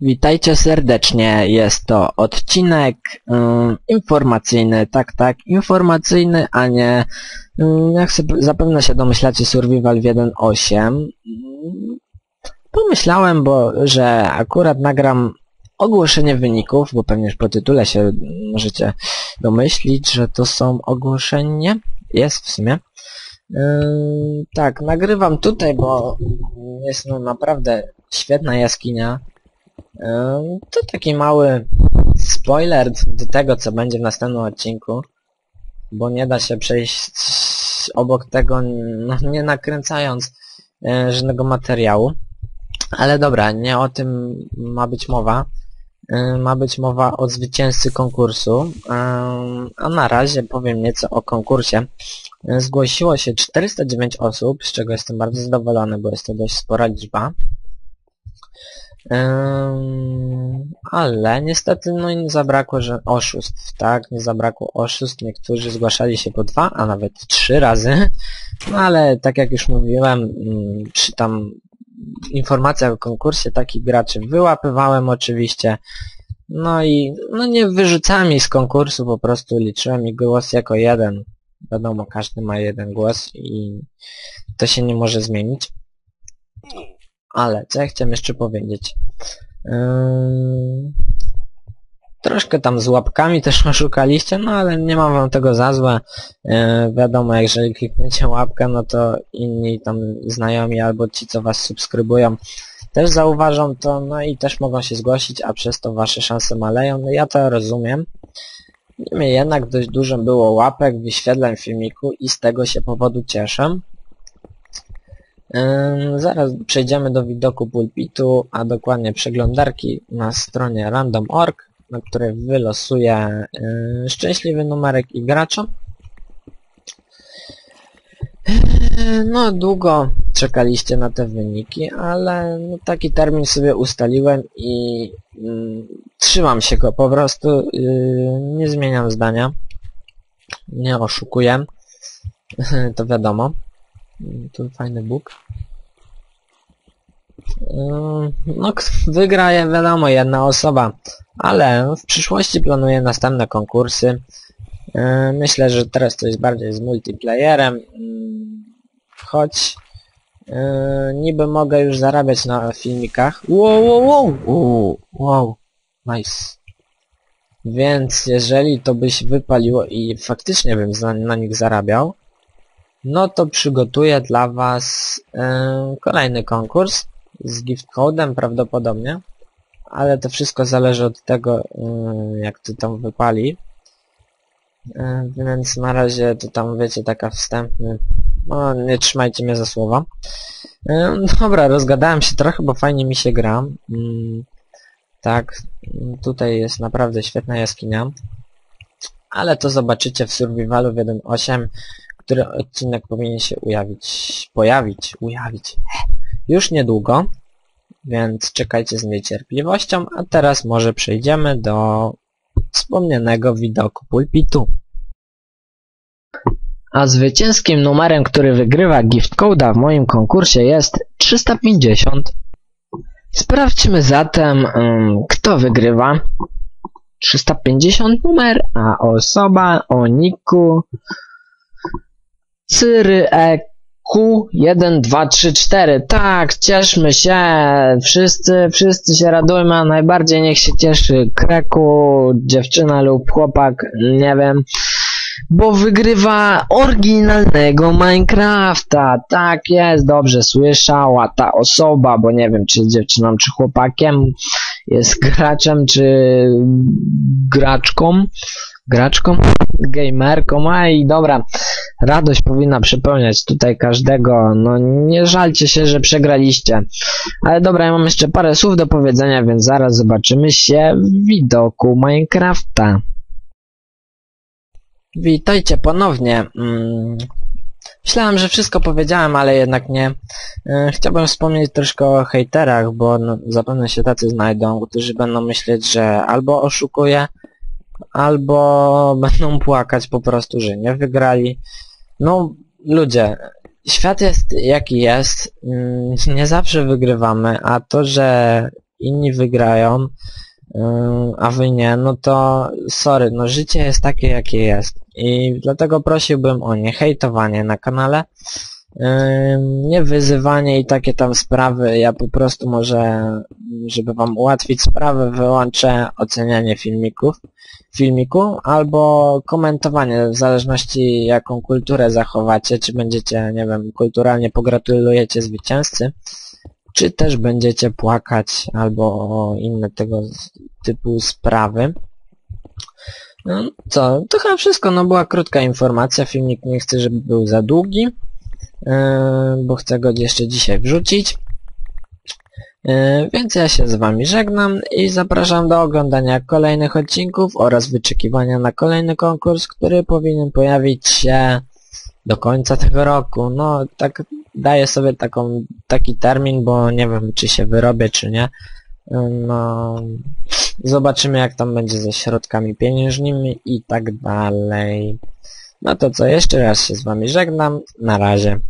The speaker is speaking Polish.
Witajcie serdecznie, jest to odcinek ym, informacyjny, tak, tak, informacyjny, a nie, ym, jak sobie zapewne się domyślacie, Survival 1.8. Ym, Pomyślałem, bo, że akurat nagram ogłoszenie wyników, bo pewnie już po tytule się możecie domyślić, że to są ogłoszenie, jest w sumie. Tak, nagrywam tutaj, bo jest no naprawdę świetna jaskinia. To taki mały spoiler do tego, co będzie w następnym odcinku, bo nie da się przejść obok tego, no, nie nakręcając e, żadnego materiału. Ale dobra, nie o tym ma być mowa. E, Ma być mowa o zwycięzcy konkursu. Ym, A na razie powiem nieco o konkursie. E, Zgłosiło się 409 osób, z czego jestem bardzo zadowolony, bo jest to dość spora liczba. Ale niestety no nie zabrakło, że oszustw, tak? Nie zabrakło oszustw, niektórzy zgłaszali się po dwa, a nawet trzy razy. No ale tak jak już mówiłem, mm, przy tam informacjach o konkursie takich graczy wyłapywałem oczywiście. No i no nie wyrzucałem ich z konkursu, po prostu liczyłem ich głos jako jeden. Wiadomo, każdy ma jeden głos i to się nie może zmienić. Ale co ja chciałem jeszcze powiedzieć? Ym, Troszkę tam z łapkami też oszukaliście, no ale nie mam wam tego za złe. Yy, wiadomo, jeżeli klikniecie łapkę, no to inni tam znajomi albo ci, co was subskrybują, też zauważą to, no i też mogą się zgłosić, a przez to wasze szanse maleją. No ja to rozumiem. Niemniej jednak dość dużo było łapek, wyświetleń filmiku i z tego się powodu cieszę. Zaraz przejdziemy do widoku pulpitu, a dokładnie przeglądarki na stronie random.org, na której wylosuję szczęśliwy numerek i gracza. No, długo czekaliście na te wyniki, ale no, taki termin sobie ustaliłem i mm, trzymam się go po prostu, yy, nie zmieniam zdania, nie oszukuję, to wiadomo. Tu fajny Bóg. No, wygra, je, wiadomo, jedna osoba, ale w przyszłości planuję następne konkursy. Myślę, że teraz to jest bardziej z multiplayerem, choć niby mogę już zarabiać na filmikach. Wow, wow, wow, wow, wow, nice. Więc jeżeli to byś wypaliło i faktycznie bym na nich zarabiał, no to przygotuję dla Was e, kolejny konkurs z gift codem prawdopodobnie, ale to wszystko zależy od tego, e, jak to tam wypali. E, więc na razie to tam wiecie, taka wstępny, no nie trzymajcie mnie za słowa. Dobra, rozgadałem się trochę, bo fajnie mi się gra. Mm, tak, tutaj jest naprawdę świetna jaskinia. Ale to zobaczycie w Survivalu 1.8 który odcinek powinien się ujawić, pojawić, ujawić już niedługo, więc czekajcie z niecierpliwością, a teraz może przejdziemy do wspomnianego widoku pulpitu. A zwycięskim numerem, który wygrywa gift code'a w moim konkursie jest 350. Sprawdźmy zatem, kto wygrywa. 350 numer, a osoba o niku Cyry E Q 1, 2, 3, 4. Tak, cieszmy się. Wszyscy, wszyscy się radujmy, a najbardziej niech się cieszy Kreku, dziewczyna lub chłopak, nie wiem. Bo wygrywa oryginalnego Minecrafta. Tak jest, dobrze słyszała ta osoba, bo nie wiem, czy dziewczyną, czy chłopakiem. Jest graczem, czy graczką. Graczką? Gamerką. A i dobra. Radość powinna przepełniać tutaj każdego. No nie żalcie się, że przegraliście. Ale dobra, ja mam jeszcze parę słów do powiedzenia, więc zaraz zobaczymy się w widoku Minecrafta. Witajcie ponownie. Mm, Myślałem, że wszystko powiedziałem, ale jednak nie. E, Chciałbym wspomnieć troszkę o hejterach, bo no, zapewne się tacy znajdą, którzy będą myśleć, że albo oszukuję, albo będą płakać po prostu, że nie wygrali. No, ludzie, świat jest jaki jest, mm, nie zawsze wygrywamy, a to, że inni wygrają, yy, a wy nie, no to sorry, no życie jest takie jakie jest. I dlatego prosiłbym o nie hejtowanie na kanale, nie wyzywanie i takie tam sprawy, ja po prostu może, żeby wam ułatwić sprawę, wyłączę ocenianie filmików, filmiku, albo komentowanie, w zależności jaką kulturę zachowacie, czy będziecie, nie wiem, kulturalnie pogratulujecie zwycięzcy, czy też będziecie płakać, albo inne tego typu sprawy. No co, to chyba wszystko, no była krótka informacja, filmik nie chcę, żeby był za długi, bo chcę go jeszcze dzisiaj wrzucić. Yy, Więc ja się z wami żegnam i zapraszam do oglądania kolejnych odcinków oraz wyczekiwania na kolejny konkurs, który powinien pojawić się do końca tego roku. No, tak daję sobie taką, taki termin, bo nie wiem, czy się wyrobię, czy nie. Yy, No, zobaczymy jak tam będzie ze środkami pieniężnymi i tak dalej. No to co, jeszcze raz się z wami żegnam. Na razie.